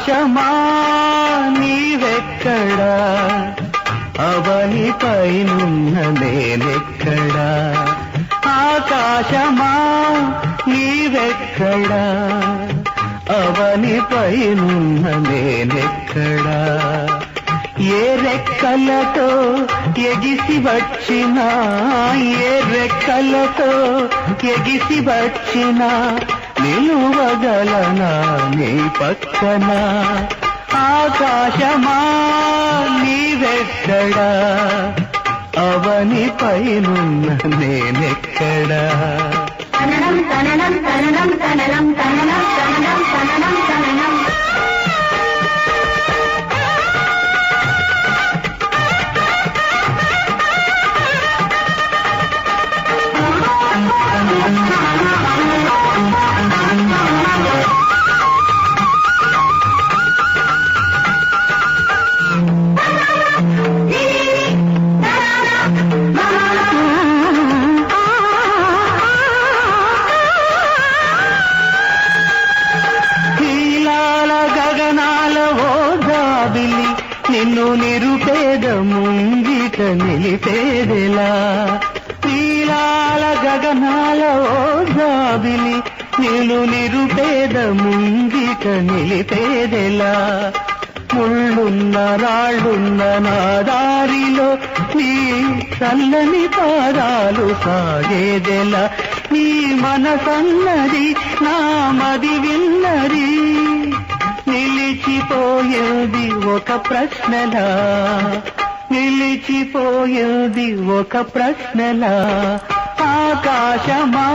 ఆకాశమా నీవెక్కడా అవని పైనున్న నేనెక్కడా ఆకాశమా నీవెక్కడా అవని పైనున్న నేనెక్కడా ఏ రెక్కలతో ఎగిసి వచ్చినా ఏ రెక్కలతో ఎగిసి వచ్చినా నిలువగలనా నీ పక్కన? ఆకాశమా నీవెక్కడా అవని పైనున్న నేనెక్కడా? తననం తననం తననం తననం తననం తననం. నిరుపేద ముంగిట నిలిపేదెలా? నీలాల గగనాల ఓ జాబిలి నిన్ను నిరుపేద ముంగిట నిలిపేదెలా? ముళ్ళున్న రాళ్ళున్న నా దారిలో నీ చల్లని పాదాలు సాగేదెలా? నీ మనసన్నది నా మది విన్నది. నిలిచిపోయేది ఒక ప్రశ్నలా. నిలిచిపోయేది ఒక ప్రశ్నలా. ఆకాశమా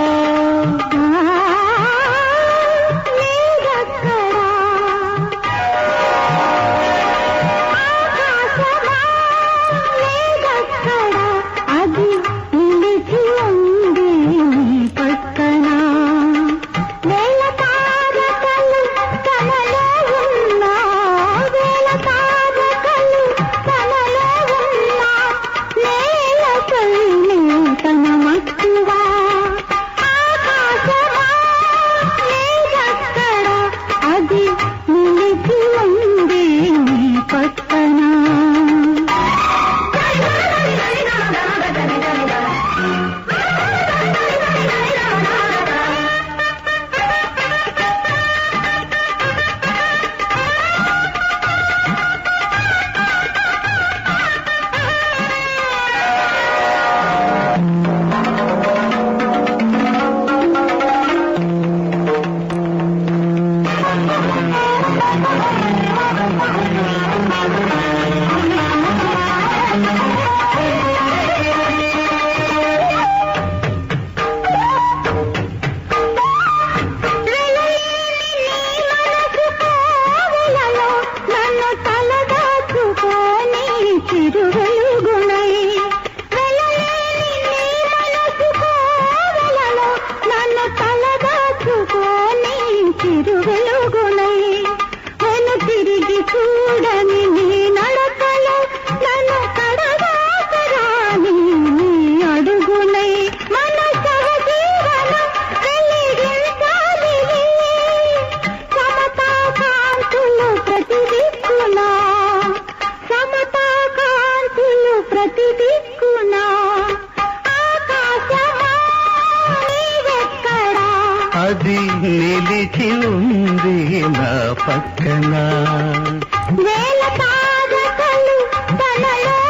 Thank you. అది నిలిచి ఉంది నా పక్కన. తారకలు తనలో